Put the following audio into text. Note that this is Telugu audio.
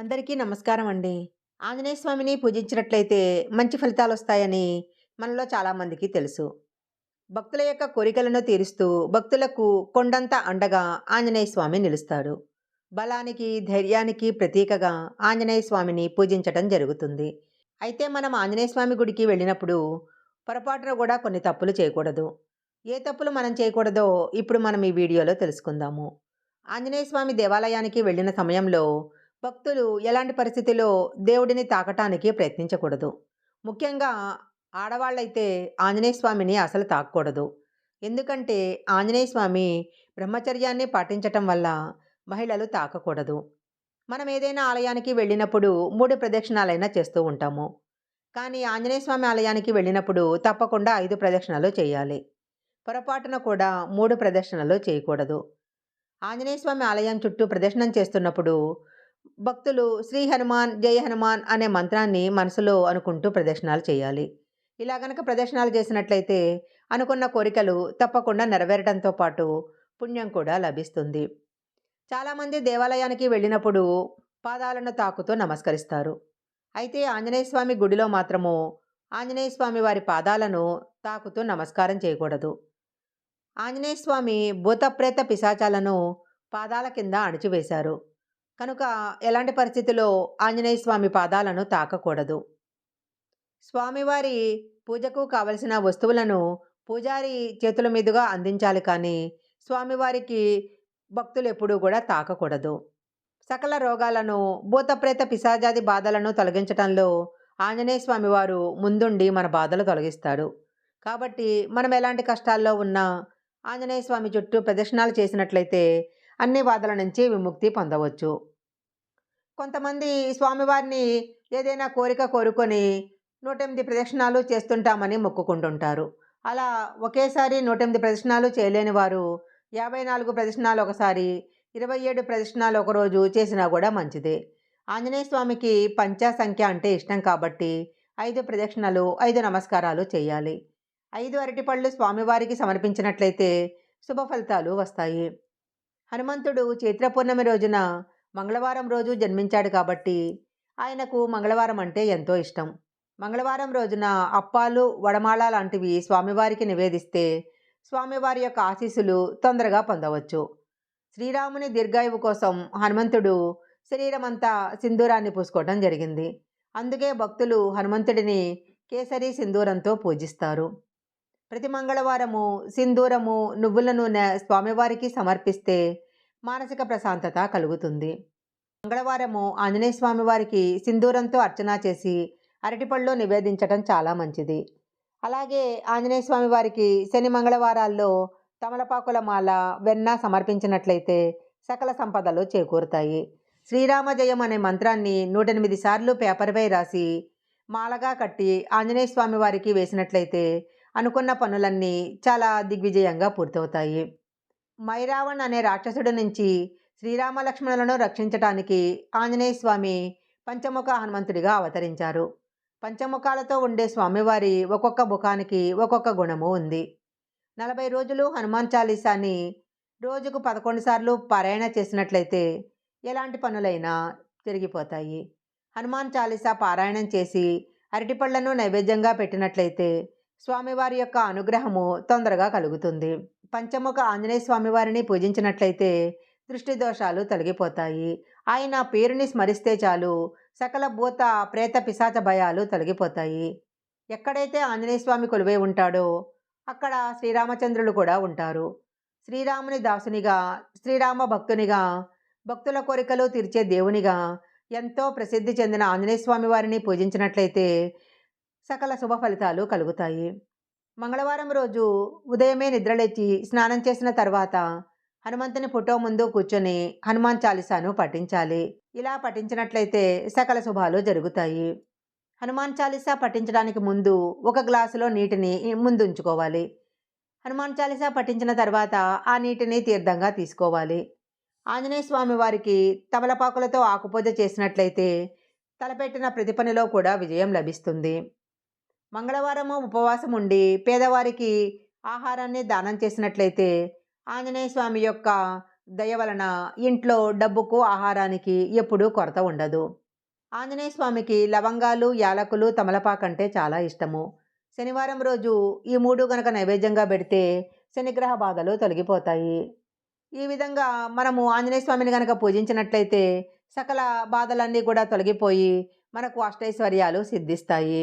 అందరికీ నమస్కారం అండి. ఆంజనేయ స్వామిని పూజించినట్లయితే మంచి ఫలితాలు వస్తాయని మనలో చాలామందికి తెలుసు. భక్తుల యొక్క కోరికలను తీరుస్తూ భక్తులకు కొండంత అండగా ఆంజనేయ స్వామి నిలుస్తాడు. బలానికి, ధైర్యానికి ప్రతీకగా ఆంజనేయ స్వామిని పూజించటం జరుగుతుంది. అయితే మనం ఆంజనేయ స్వామి గుడికి వెళ్ళినప్పుడు పొరపాటున కూడా కొన్ని తప్పులు చేయకూడదు. ఏ తప్పులు మనం చేయకూడదో ఇప్పుడు మనం ఈ వీడియోలో తెలుసుకుందాము. ఆంజనేయ స్వామి దేవాలయానికి వెళ్ళిన సమయంలో భక్తులు ఎలాంటి పరిస్థితిలో దేవుడిని తాకటానికి ప్రయత్నించకూడదు. ముఖ్యంగా ఆడవాళ్ళైతే ఆంజనేయ స్వామిని అసలు తాకూడదు ఎందుకంటే ఆంజనేయ స్వామి బ్రహ్మచర్యాన్ని పాటించటం వల్ల మహిళలు తాకకూడదు. మనం ఏదైనా ఆలయానికి వెళ్ళినప్పుడు మూడు ప్రదక్షిణాలైనా చేస్తూ ఉంటాము. కానీ ఆంజనేయ స్వామి ఆలయానికి వెళ్ళినప్పుడు తప్పకుండా ఐదు ప్రదక్షిణలు చేయాలి. పొరపాటున కూడా మూడు ప్రదక్షిణలు చేయకూడదు. ఆంజనేయ స్వామి ఆలయం చుట్టూ ప్రదక్షిణం చేస్తున్నప్పుడు భక్తులు శ్రీ హనుమాన్, జై హనుమాన్ అనే మంత్రాన్ని మనసులో అనుకుంటూ ప్రదక్షిణాలు చేయాలి. ఇలా గనక ప్రదక్షిణాలు చేసినట్లయితే అనుకున్న కోరికలు తప్పకుండా నెరవేరడంతో పాటు పుణ్యం కూడా లభిస్తుంది. చాలామంది దేవాలయానికి వెళ్ళినప్పుడు పాదాలను తాకుతూ నమస్కరిస్తారు. అయితే ఆంజనేయ స్వామి గుడిలో మాత్రము ఆంజనేయ స్వామి వారి పాదాలను తాకుతూ నమస్కారం చేయకూడదు. ఆంజనేయ స్వామి భూతప్రేత పిశాచాలను పాదాల కింద అణిచివేశారు. కనుక ఎలాంటి పరిస్థితిలో ఆంజనేయ స్వామి పాదాలను తాకకూడదు. స్వామివారి పూజకు కావలసిన వస్తువులను పూజారి చేతుల మీదుగా అందించాలి కానీ స్వామివారికి భక్తులు ఎప్పుడూ కూడా తాకకూడదు. సకల రోగాలను, భూతప్రేత పిశాజాది బాధలను తొలగించటంలో ఆంజనేయ స్వామి వారు ముందుండి మన బాధలు తొలగిస్తాడు. కాబట్టి మనం ఎలాంటి కష్టాల్లో ఉన్నా ఆంజనేయ స్వామి చుట్టూ ప్రదక్షిణాలు చేసినట్లయితే అన్ని బాధల నుంచి విముక్తి పొందవచ్చు. కొంతమంది స్వామివారిని ఏదైనా కోరిక కోరుకొని 108 ప్రదక్షిణాలు చేస్తుంటామని మొక్కుకుంటుంటారు. అలా ఒకేసారి 108 ప్రదక్షిణాలు చేయలేని వారు 54 ప్రదక్షిణాలు ఒకసారి, 27 ప్రదక్షిణాలు ఒకరోజు చేసినా కూడా మంచిదే. ఆంజనేయ స్వామికి పంచ సంఖ్య అంటే ఇష్టం కాబట్టి ఐదు ప్రదక్షిణలు, ఐదు నమస్కారాలు చేయాలి. ఐదు అరటిపళ్ళు స్వామివారికి సమర్పించినట్లయితే శుభ ఫలితాలు వస్తాయి. హనుమంతుడు చైత్రపూర్ణమి రోజున మంగళవారం రోజు జన్మించాడు కాబట్టి ఆయనకు మంగళవారం అంటే ఎంతో ఇష్టం. మంగళవారం రోజున అప్పాలు, వడమాల లాంటివి స్వామివారికి నివేదిస్తే స్వామివారి యొక్క ఆశీస్సులు తొందరగా పొందవచ్చు. శ్రీరాముని దీర్ఘాయువు కోసం హనుమంతుడు శరీరమంతా సింధూరాన్ని పూసుకోవటం జరిగింది. అందుకే భక్తులు హనుమంతుడిని కేసరి సింధూరంతో పూజిస్తారు. ప్రతి మంగళవారము సింధూరము, నువ్వుల నూనె స్వామివారికి సమర్పిస్తే మానసిక ప్రశాంతత కలుగుతుంది. మంగళవారము ఆంజనేయ స్వామివారికి సింధూరంతో అర్చన చేసి అరటిపళ్ళు నివేదించటం చాలా మంచిది. అలాగే ఆంజనేయ స్వామివారికి శని మంగళవారాల్లో తమలపాకుల మాల, వెన్న సమర్పించినట్లయితే సకల సంపదలు చేకూరుతాయి. శ్రీరామ జయం అనే మంత్రాన్ని 108 సార్లు పేపర్‌పై రాసి మాలగా కట్టి ఆంజనేయ స్వామి వారికి వేసినట్లయితే అనుకున్న పనులన్నీ చాలా దిగ్విజయంగా పూర్తవుతాయి. మైరావణ్ అనే రాక్షసుడి నుంచి శ్రీరామలక్ష్మణులను రక్షించటానికి ఆంజనేయ స్వామి పంచముఖ హనుమంతుడిగా అవతరించారు. పంచముఖాలతో ఉండే స్వామివారి ఒక్కొక్క ముఖానికి ఒక్కొక్క గుణము ఉంది. 40 రోజులు హనుమాన్ చాలీసాని రోజుకు 11 సార్లు పారాయణ చేసినట్లయితే ఎలాంటి పనులైనా జరిగిపోతాయి. హనుమాన్ చాలీసా పారాయణం చేసి అరటిపళ్ళను నైవేద్యంగా పెట్టినట్లయితే స్వామివారి యొక్క అనుగ్రహము తొందరగా కలుగుతుంది. పంచముఖ ఆంజనేయ స్వామివారిని పూజించినట్లయితే దృష్టి దోషాలు తొలగిపోతాయి. ఆయన పేరుని స్మరిస్తే చాలు సకల భూత, ప్రేత, పిశాచ భయాలు తొలగిపోతాయి. ఎక్కడైతే ఆంజనేయ స్వామి కొలువై ఉంటాడో అక్కడ శ్రీరామచంద్రులు కూడా ఉంటారు. శ్రీరాముని దాసునిగా, శ్రీరామ భక్తునిగా, భక్తుల కోరికలు తీర్చే దేవునిగా ఎంతో ప్రసిద్ధి చెందిన ఆంజనేయ స్వామి వారిని పూజించినట్లయితే సకల శుభ ఫలితాలు కలుగుతాయి. మంగళవారం రోజు ఉదయమే నిద్రలేచి స్నానం చేసిన తర్వాత హనుమంతుని ఫోటో ముందు కూర్చొని హనుమాన్ చాలీసాను పఠించాలి. ఇలా పఠించినట్లయితే సకల శుభాలు జరుగుతాయి. హనుమాన్ చాలీసా పఠించడానికి ముందు ఒక గ్లాసులో నీటిని ముందుంచుకోవాలి. హనుమాన్ చాలీసా పఠించిన తర్వాత ఆ నీటిని తీర్థంగా తీసుకోవాలి. ఆంజనేయ స్వామి వారికి తమలపాకులతో ఆకుపూజ చేసినట్లయితే తలపెట్టిన ప్రతి పనిలో కూడా విజయం లభిస్తుంది. మంగళవారము ఉపవాసం ఉండి పేదవారికి ఆహారాన్ని దానం చేసినట్లయితే ఆంజనేయ స్వామి యొక్క దయ వలన ఇంట్లో డబ్బుకు ఆహారానికి ఎప్పుడూ కొరత ఉండదు. ఆంజనేయ స్వామికి లవంగాలు యాలకులు తమలపాకంటే చాలా ఇష్టము. శనివారం రోజు ఈ మూడు గనక నైవేద్యంగా పెడితే శనిగ్రహ బాధలు తొలగిపోతాయి. ఈ విధంగా మనము ఆంజనేయ స్వామిని గనక పూజించినట్లయితే సకల బాధలన్నీ కూడా తొలగిపోయి మనకు అష్టైశ్వర్యాలు సిద్ధిస్తాయి.